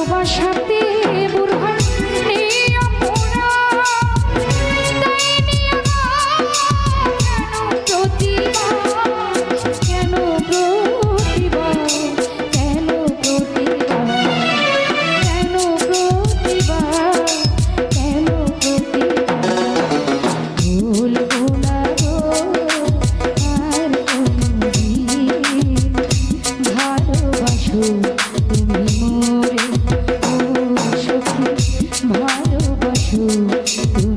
ভালোবাসাতে কিছু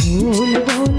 ভুলবো